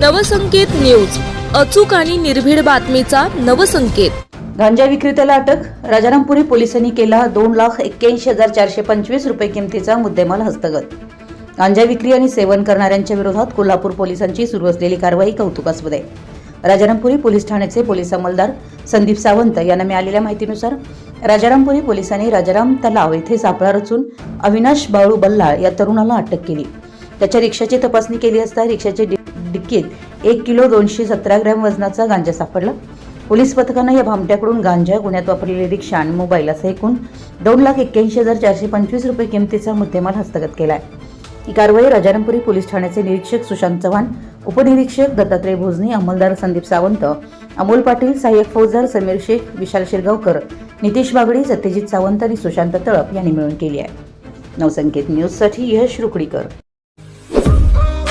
Navsanket news. अचूक आणि निर्भीड बातमीचा नवसंकेत. गांजा विक्रेत्याला अटक. राजारामपुरी पोलिसांनी केला दोन लाख एक्क्याऐंशी हजार चारशे पंचवीस रुपये किमतीचा मुद्देमाल हस्तगत. गांजा विक्री आणि सेवन करणाऱ्यांच्या विरोधात कोल्हापूर पोलिसांची सुरू असलेली कारवाई कौतुकास्पद. आहे राजारामपुरी पोलीस ठाण्याचे पोलीस अंमलदार संदीप सावंत यांना मिळालेल्या माहितीनुसार राजारामपुरी पोलिसांनी राजाराम तलाव येथे सापळा रचून अविनाश बाळू बल्लाळ या तरुणाला अटक केली. त्याच्या रिक्षाची तपासणी केली असता रिक्षाचे डिक्कीत एक किलो दोनशे सतरा ग्रॅम वजनाचा गांजा सापडला. पोलीस पथकानं या भामट्याकडून गांजा गुन्ह्यात वापरलेली रिक्षा आणि मोबाईल असं एकूण दोन लाख एक्क्याऐंशी हजार चारशे पंचवीस रुपये किमतीचा मुद्देमाल हस्तगत केला आहे ही कारवाई राजारामपुरी पोलीस ठाण्याचे निरीक्षक सुशांत चव्हाण उपनिरीक्षक दत्तात्रय भोजने अंमलदार संदीप सावंत अमोल पाटील सहाय्यक फौजदार समीर शेख विशाल शिरगावकर नितीश बागडी सत्यजित सावंत आणि सुशांत तळप यांनी मिळून केली आहे. नवसंकेत न्यूजसाठी यश रुकडीकर.